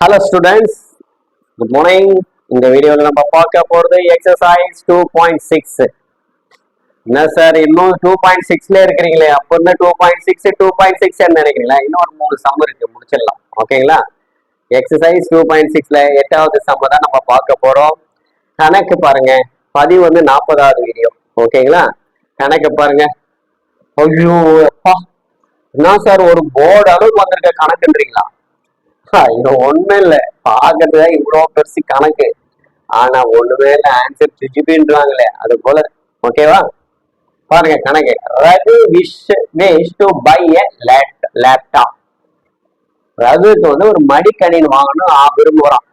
Hello students good morning இந்த வீடியோவில் நம்ம பார்க்க போகிறது எக்ஸசைஸ் டூ பாயிண்ட் சிக்ஸ் என்ன சார் இன்னும் டூ பாயிண்ட் சிக்ஸ்ல இருக்கிறீங்களே? அப்போ என்ன two point six two point six நினைக்கிறீங்களா? இன்னும் ஒரு மூணு சம்மர் இருக்கு. முடிச்சிடலாம். ஓகேங்களா எக்ஸசைஸ் டூ பாயிண்ட் சிக்ஸ்ல எட்டாவது சம்மர் தான் நம்ம பார்க்க போறோம். கணக்கு பாருங்க. பதிவு வந்து நாற்பதாவது வீடியோ ஓகேங்களா கணக்கு பாருங்க. ஐயோ அப்பா. என்ன சார் ஒரு போர்டு அளவுக்கு வந்திருக்க கணக்குன்றீங்களா? இது ஒண்ணும் இல்ல பாக்குறது இவ்வளவு பெருசு கணக்கு. ஆனா ஒண்ணுமே இல்ல. ஆன்சர் ஜிஜிபின்றாங்களே. அது போல. ஓகேவா பாருங்க கணக்கு. Raghu wish wish to buy a laptop ரகுக்கு வந்து ஒரு மடிக்கணினி வாங்கணும். ஆ விரும்புறான்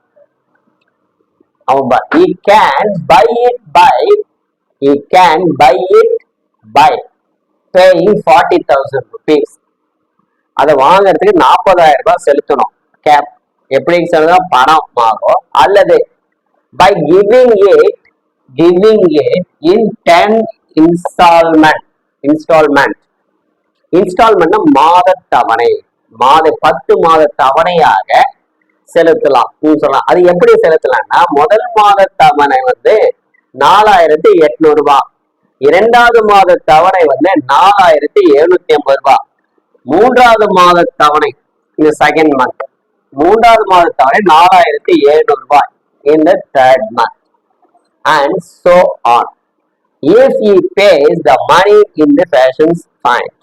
அவன் he can buy it by he can buy it by paying forty thousand rupees அதை வாங்குறதுக்கு நாற்பதாயிரம் ரூபாய் செலுத்தணும். கேப் எப்படி செலுத்தணும் பணம் ஆகும் அல்லது by giving it giving it in ten installment installment இன்ஸ்டால்மெண்ட்னா மாத தவணை மாத பத்து மாத தவணையாக செலுத்தலாம் சொல்லலாம். அது எப்படி செலுத்தலாம்னா முதல் மாத தவணை வந்து நாலாயிரத்தி எட்நூறு ரூபாய் இரண்டாவது மாத தவணை வந்து நாலாயிரத்தி எழுநூத்தி ஐம்பது ரூபாய் மூன்றாவது மாத தவணை இந்த செகண்ட் மந்த் மூன்றாவது மாத நாலாயிரத்தி எழுநூறு ரூபாய். The third month and so on if he pays the money in the fashions point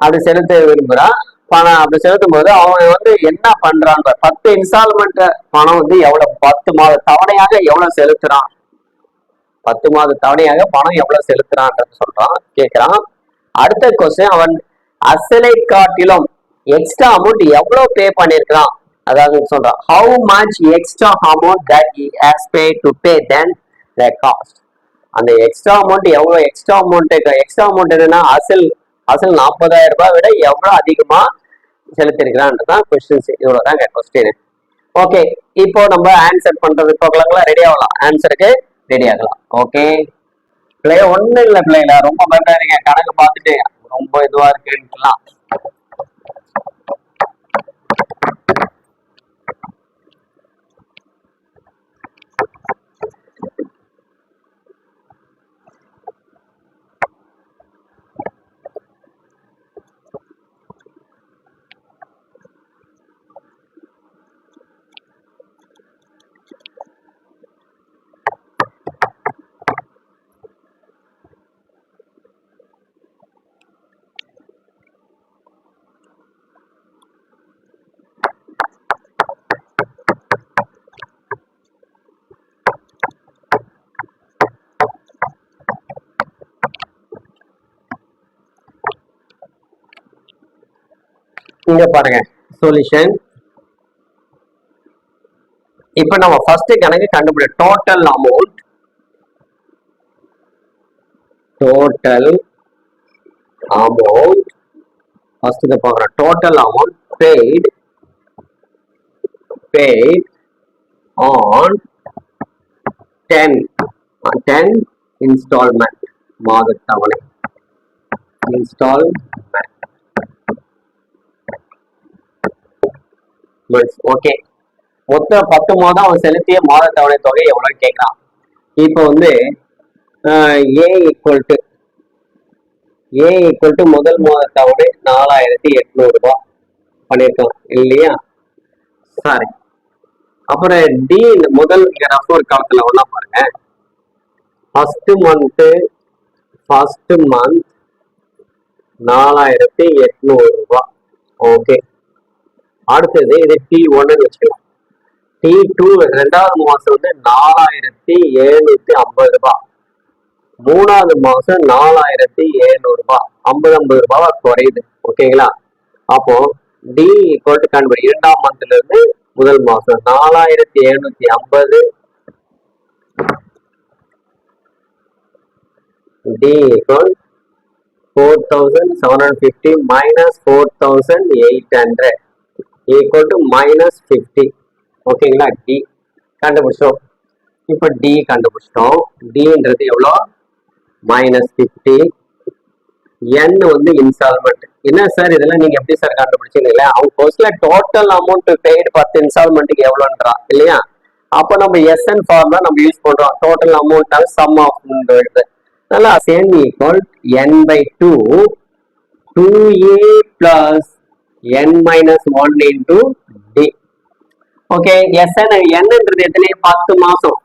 அப்படி செலுத்த விரும்புகிறான் பணம் அப்படி செலுத்தும் போது அவன் வந்து என்ன பண்றாங்க பத்து இன்ஸ்டால்மெண்ட் பணம் வந்து எவ்வளவு? பத்து மாத தவணையாக எவ்வளவு செலுத்துறான்? பத்து மாத தவணையாக பணம் எவ்வளவு செலுத்துறான்றது சொல்றான் கேட்கிறான் அடுத்த கொஸ்டின் அவன் அசலை காட்டிலும் எக்ஸ்ட்ரா அமௌண்ட் எவ்வளவு பே பண்ணிருக்கான் அதாவது சொல்றான் how much extra amount that he has pay to pay then the cost அந்த எக்ஸ்ட்ரா அமௌண்ட் எவ்வளவு எக்ஸ்ட்ரா அமௌண்ட் எக்ஸ்ட்ரா அமௌண்ட் என்னன்னா அசல் அசல் நாற்பதாயிரம் ரூபாய் விட எவ்வளவு அதிகமா செலுத்திருக்கிறான்றதான் கொஸ்டின்ஸ் இவ்வளவுதாங்க கொஸ்டின் ஓகே இப்போ நம்ம ஆன்சர் பண்றது போகலாங்களா ரெடி ஆகலாம். ஆன்சருக்கு ரெடி ஆகலாம். ஓகே பிள்ளைய ஒன்றும் இல்லை பிள்ளைங்களா ரொம்ப பயப்படாதீங்க. கணக்கு பார்த்துட்டு ரொம்ப இதுவா இருக்குன்னுலாம் இங்க பாருங்க சொல்யூஷன் இப்ப நம்ம ஃபர்ஸ்ட் கணக்கு கண்டுபிடி total amount total amount first இதை பார்க்குறோம். Total amount paid paid on ten ten installment மாதத்தவணை install installment okay மொத்த பத்து மாதம் அவன் செலுத்திய மாத தவணை தொகை எவ்வளவு கேட்கறான். இப்போ வந்து A equal to A equal to முதல் மாத தவணை நாலாயிரத்தி எட்நூறு ரூபாய் பண்ணியிருக்கலாம் இல்லையா? சாரி. அப்புறம் டி முதல் ரஃப் ஒரு காலத்துல ஒன்றா பாருங்க. ஃபர்ஸ்ட் மந்த்து ஃபர்ஸ்ட் மந்த் நாலாயிரத்தி எட்நூறு ஓகே அடுத்தது இது டி ஒன்னு வச்சுக்கலாம். டி டூ ரெண்டாவது மாசம் வந்து நாலாயிரத்தி எழுநூத்தி ஐம்பது ரூபாய். மூணாவது மாசம் நாலாயிரத்தி எழுநூறு ரூபாய். ஐம்பது ஐம்பது ரூபாய் குறையுது. ஓகேங்களா? அப்போ டி ஈக்குவல் டு கண்டுபிடி இரண்டாம் மந்த்ல இருந்து முதல் மாசம் நாலாயிரத்தி எழுநூத்தி ஐம்பது. D equal four thousand seven hundred fifty minus four thousand eight hundred equal to minus fifty ஓகேங்களா டி கண்டுபிடிச்சோம் இப்போ டி கண்டுபிடிச்சிட்டோம். டின்றது எவ்வளோ? மைனஸ் ஃபிஃப்டி என் வந்து இன்ஸ்டால்மெண்ட் என்ன சார் இதெல்லாம் நீங்க எப்படி சார் கண்டுபிடிச்சீங்களா அவங்க கோர்ஸ்ல டோட்டல் அமௌண்ட் பெய்டு பத்து இன்ஸ்டால்மெண்ட்டுக்கு எவ்வளோன்றான் இல்லையா? அப்போ நம்ம எஸ்என் ஃபார்ம்ல நம்ம யூஸ் பண்றோம். டோட்டல் அமௌண்ட் சம் ஆஃப் நல்லா same equal N by two two A plus N minus one into D okay S N என்னன்றது எத்தனை பத்து மாசம்.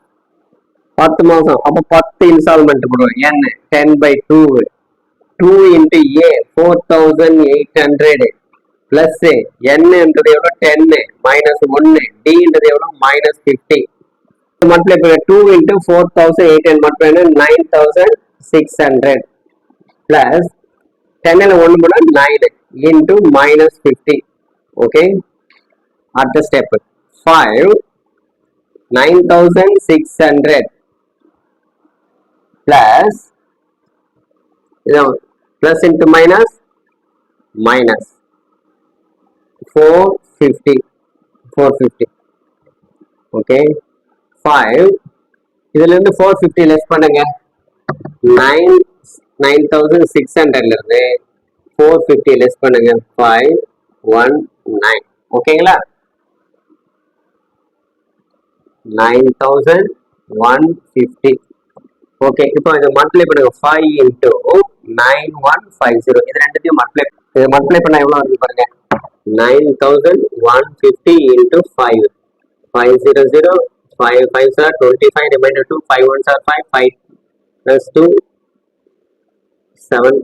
பத்து மாசம். அப்போ பத்து இன்ஸ்டால்மெண்ட் போடுவோம். N ten by two two into A four thousand eight hundred plus என்னன்றது எவ்வளோ டென்னு மைனஸ் ஒன்று டின்றது எவ்வளோ மைனஸ் ஃபிஃப்டி மல்டிப்ளை பண்ண two into four thousand eight hundred multiply பண்ண nine thousand six hundred plus டென்னில் ஒன்று போட nine into minus fifty okay அடுத்த step five nine thousand six hundred plus இதான் plus into minus minus 450 450 okay 5 இதுல இருந்து 450 less பண்ணுங்க 9 9600 ல இருந்து 450 லெஸ் பண்ணுங்க 5 1 9 ஓகேங்களா 9150 ஓகே இப்போ இதை மல்டிப்ளை பண்ணுங்க five into nine one five zero இது ரெண்டுத்தையும் மல்டிப்ளை இது மல்டிப்ளை பண்ணால் எவ்வளோ வருது பாருங்க? Nine thousand one fifty into five five zero zero five five sir twenty five reminder two five one sir five five plus two seven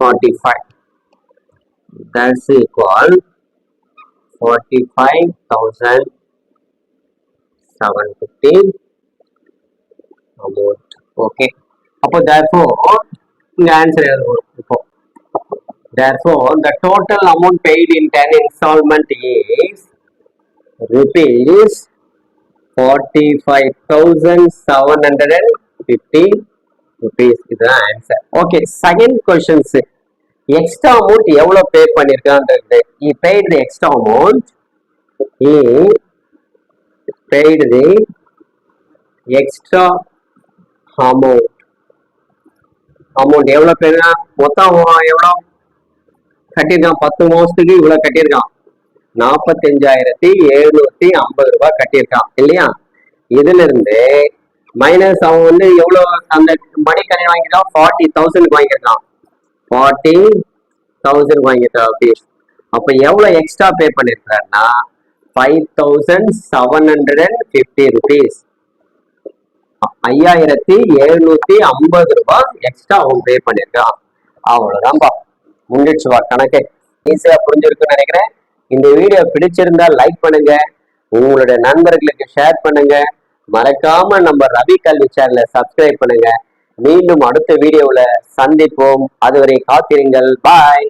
forty five that's equal 45,750 amount okay அப்போ therefore இங்க answer எழுதணும் இப்போ therefore the total amount paid in 10 installment is rupees 45,750 rupees இதுதான் answer okay second questions extra amount எவ்வளோ pay பண்ணிருக்கான்றது he paid the extra amount. He paid the extra amount. Amount எவ்வளோ பேருனா மொத்தம் எவ்வளோ கட்டியிருக்கான் பத்து மாதத்துக்கு இவ்வளோ கட்டியிருக்கான். நாற்பத்தஞ்சாயிரத்தி எழுநூத்தி ஐம்பது ரூபாய் கட்டியிருக்கான் இல்லையா? இதுல இருந்து மைனஸ் அவன் வந்து எவ்வளவு அந்த மணி கடன் வாங்கியிருக்கான் ஃபார்ட்டி தௌசண்ட்க்கு வாங்கியிருக்கான் ஃபார்ட்டி தௌசண்ட் வாங்கியிருக்கான் ருபீஸ் அப்ப எவ்வளவு எக்ஸ்ட்ரா பே பண்ணியிருக்காருன்னா five thousand seven hundred and fifty rupees ஐயாயிரத்தி எழுநூத்தி ஐம்பது ரூபாய் எக்ஸ்ட்ரா அவன் பே பண்ணிருக்கான். அவ்வளவுதான்பா. முடிச்சுவா கணக்கு. ஈஸியாக புரிஞ்சிருக்குன்னு நினைக்கிறேன். இந்த வீடியோ பிடிச்சிருந்தா லைக் பண்ணுங்க. உங்களுடைய நண்பர்களுக்கு ஷேர் பண்ணுங்க. மறக்காம நம்ம ரவி கல்வி சேனலை சப்ஸ்கிரைப் பண்ணுங்க. மீண்டும் அடுத்த வீடியோவில் சந்திப்போம். அதுவரை காத்திருங்கள். பாய்